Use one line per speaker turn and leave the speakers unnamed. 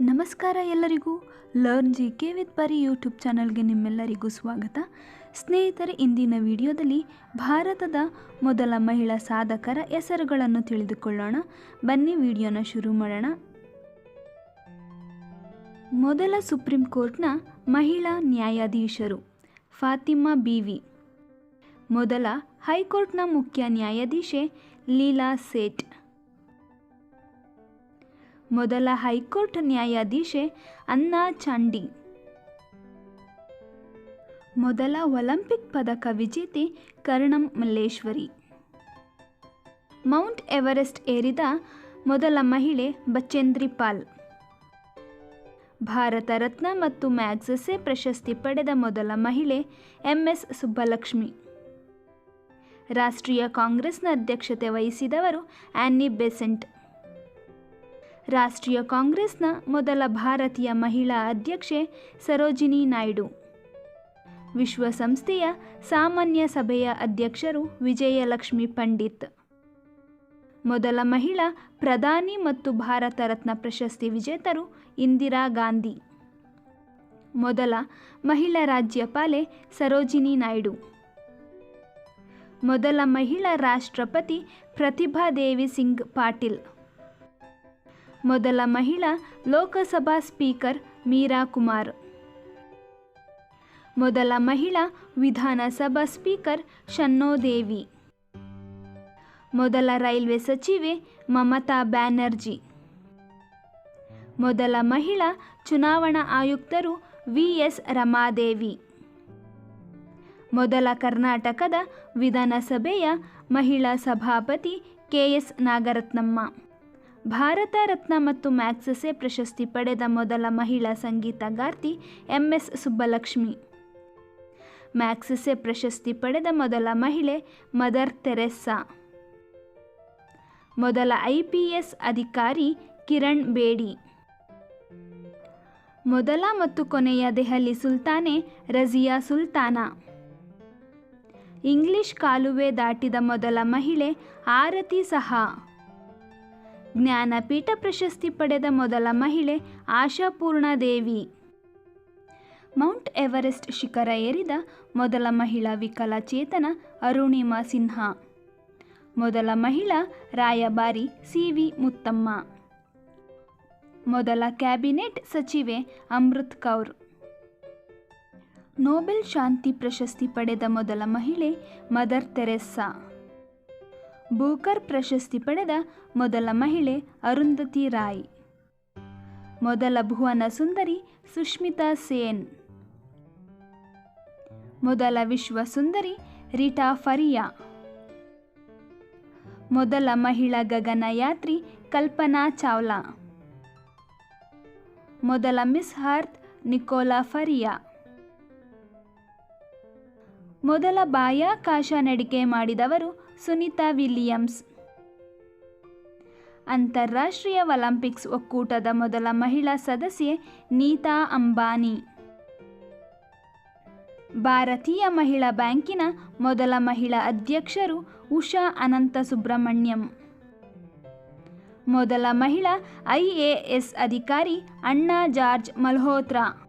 ನಮಸ್ಕಾರ ಎಲ್ಲರಿಗೂ. Learn G K with Pari YouTube ಚಾನಲ್ಗೆ ನಿಮ್ಮೆಲ್ಲರಿಗೂ ಸ್ವಾಗತ. ಸ್ನೇಹಿತರೆ, ಇಂದಿನ ವಿಡಿಯೋದಲ್ಲಿ ಭಾರತದ ಮೊದಲ ಮಹಿಳಾ ಸಾಧಕರ ಹೆಸರುಗಳನ್ನು ತಿಳಿದುಕೊಳ್ಳೋಣ. ಬನ್ನಿ ವಿಡಿಯೋನ ಶುರು ಮಾಡೋಣ. ಮೊದಲ ಸುಪ್ರೀಂ ಕೋರ್ಟ್ನ ಮಹಿಳಾ ನ್ಯಾಯಾಧೀಶರು ಫಾತಿಮಾ ಬಿವಿ. ಮೊದಲ ಹೈಕೋರ್ಟ್ನ ಮುಖ್ಯ ನ್ಯಾಯಾಧೀಶೆ ಲೀಲಾ ಸೇಠ್. ಮೊದಲ ಹೈಕೋರ್ಟ್ ನ್ಯಾಯಾಧೀಶೆ ಅನ್ನಾ ಚಾಂಡಿ. ಮೊದಲ ಒಲಿಂಪಿಕ್ ಪದಕ ವಿಜೇತೆ ಕರ್ಣಂ ಮಲ್ಲೇಶ್ವರಿ. ಮೌಂಟ್ ಎವರೆಸ್ಟ್ ಏರಿದ ಮೊದಲ ಮಹಿಳೆ ಬಚೇಂದ್ರಿ ಪಾಲ್. ಭಾರತ ರತ್ನ ಮತ್ತು ಮ್ಯಾಗ್ಸೆಸೆ ಪ್ರಶಸ್ತಿ ಪಡೆದ ಮೊದಲ ಮಹಿಳೆ ಎಂಎಸ್ ಸುಬ್ಬಲಕ್ಷ್ಮಿ. ರಾಷ್ಟ್ರೀಯ ಕಾಂಗ್ರೆಸ್ನ ಅಧ್ಯಕ್ಷತೆ ವಹಿಸಿದವರು ಆ್ಯನಿ ಬೆಸೆಂಟ್. ರಾಷ್ಟ್ರೀಯ ಕಾಂಗ್ರೆಸ್ನ ಮೊದಲ ಭಾರತೀಯ ಮಹಿಳಾ ಅಧ್ಯಕ್ಷೆ ಸರೋಜಿನಿ ನಾಯ್ಡು. ವಿಶ್ವಸಂಸ್ಥೆಯ ಸಾಮಾನ್ಯ ಸಭೆಯ ಅಧ್ಯಕ್ಷರು ವಿಜಯಲಕ್ಷ್ಮಿ ಪಂಡಿತ್. ಮೊದಲ ಮಹಿಳಾ, ಪ್ರಧಾನಿ ಮತ್ತು ಭಾರತ ರತ್ನ ಪ್ರಶಸ್ತಿ ವಿಜೇತರು ಇಂದಿರಾ ಗಾಂಧಿ. ಮೊದಲ ಮಹಿಳಾ ರಾಜ್ಯಪಾಲೆ ಸರೋಜಿನಿ ನಾಯ್ಡು. ಮೊದಲ ಮಹಿಳಾ ರಾಷ್ಟ್ರಪತಿ ಪ್ರತಿಭಾದೇವಿ ಸಿಂಗ್ ಪಾಟೀಲ್. ಮೊದಲ ಮಹಿಳಾ ಲೋಕಸಭಾ ಸ್ಪೀಕರ್ ಮೀರಾ ಕುಮಾರ್. ಮೊದಲ ಮಹಿಳಾ ವಿಧಾನಸಭಾ ಸ್ಪೀಕರ್ ಶನ್ನೋದೇವಿ ಮೊದಲ ರೈಲ್ವೆ ಸಚಿವೆ ಮಮತಾ ಬ್ಯಾನರ್ಜಿ. ಮೊದಲ ಮಹಿಳಾ ಚುನಾವಣಾ ಆಯುಕ್ತರು ವಿ ಎಸ್ ರಮಾದೇವಿ. ಮೊದಲ ಕರ್ನಾಟಕದ ವಿಧಾನಸಭೆಯ ಮಹಿಳಾ ಸಭಾಪತಿ ಕೆ ಎಸ್ ನಾಗರತ್ನಮ್ಮ. ಭಾರತ, ರತ್ನ ಮತ್ತು ಮ್ಯಾಕ್ಸೆಸೆ ಪ್ರಶಸ್ತಿ ಪಡೆದ ಮೊದಲ ಮಹಿಳಾ ಸಂಗೀತಗಾರ್ತಿ ಎಂ ಎಸ್ ಸುಬ್ಬಲಕ್ಷ್ಮಿ. ಮ್ಯಾಕ್ಸೆಸೆ ಪ್ರಶಸ್ತಿ ಪಡೆದ ಮೊದಲ ಮಹಿಳೆ ಮದರ್ ತೆರೆಸ್ಸಾ. ಮೊದಲ ಐ ಪಿ ಎಸ್ ಅಧಿಕಾರಿ ಕಿರಣ್ ಬೇಡಿ. ಮೊದಲ ಮತ್ತು ಕೊನೆಯ ದೆಹಲಿ ಸುಲ್ತಾನೆ ರಜಿಯಾ ಸುಲ್ತಾನ. ಇಂಗ್ಲಿಷ್ ಕಾಲುವೆ ದಾಟಿದ ಮೊದಲ ಮಹಿಳೆ ಆರತಿ ಸಹಾ. ಜ್ಞಾನಪೀಠ ಪ್ರಶಸ್ತಿ ಪಡೆದ ಮೊದಲ ಮಹಿಳೆ ಆಶಾಪೂರ್ಣ ದೇವಿ. ಮೌಂಟ್ ಎವರೆಸ್ಟ್ ಶಿಖರ ಏರಿದ ಮೊದಲ ಮಹಿಳಾ ವಿಕಲಚೇತನ ಅರುಣಿಮಾ ಸಿನ್ಹಾ. ಮೊದಲ ಮಹಿಳಾ ರಾಯಭಾರಿ ಸಿ ವಿ ಮುತ್ತಮ್ಮ. ಮೊದಲ ಕ್ಯಾಬಿನೆಟ್ ಸಚಿವೆ ಅಮೃತ್ ಕೌರ್. ನೋಬೆಲ್ ಶಾಂತಿ ಪ್ರಶಸ್ತಿ ಪಡೆದ ಮೊದಲ ಮಹಿಳೆ ಮದರ್ ತೆರೆಸ್ಸಾ. ಬೂಕರ್ ಪ್ರಶಸ್ತಿ ಪಡೆದ ಮೊದಲ ಮಹಿಳೆ ಅರುಂಧತಿ ರಾಯ್. ಮೊದಲ ಭುವನ ಸುಂದರಿ ಸುಷ್ಮಿತಾ ಸೇನ್. ಮೊದಲ ವಿಶ್ವ ಸುಂದರಿ ರೀಟಾ ಫರಿಯಾ. ಮೊದಲ ಮಹಿಳಾ ಗಗನಯಾತ್ರಿ ಕಲ್ಪನಾ ಚಾವ್ಲಾ. ಮೊದಲ ಮಿಸ್ ಹಾರ್ತ್ ನಿಕೋಲಾ ಫರಿಯಾ. ಮೊದಲ ಬಾಹ್ಯಾಕಾಶ ನಡಿಕೆ ಮಾಡಿದವರು ಸುನಿತಾ ವಿಲಿಯಮ್ಸ್. ಅಂತಾರಾಷ್ಟ್ರೀಯ ಒಲಿಂಪಿಕ್ಸ್ ಒಕ್ಕೂಟದ ಮೊದಲ ಮಹಿಳಾ ಸದಸ್ಯೆ ನೀತಾ ಅಂಬಾನಿ. ಭಾರತೀಯ ಮಹಿಳಾ ಬ್ಯಾಂಕಿನ ಮೊದಲ ಮಹಿಳಾ ಅಧ್ಯಕ್ಷರು ಉಷಾ ಅನಂತ ಸುಬ್ರಹ್ಮಣ್ಯಂ ಮೊದಲ ಮಹಿಳಾ ಐಎಎಸ್ ಅಧಿಕಾರಿ ಅಣ್ಣಾ ಜಾರ್ಜ್ ಮಲ್ಹೋತ್ರಾ.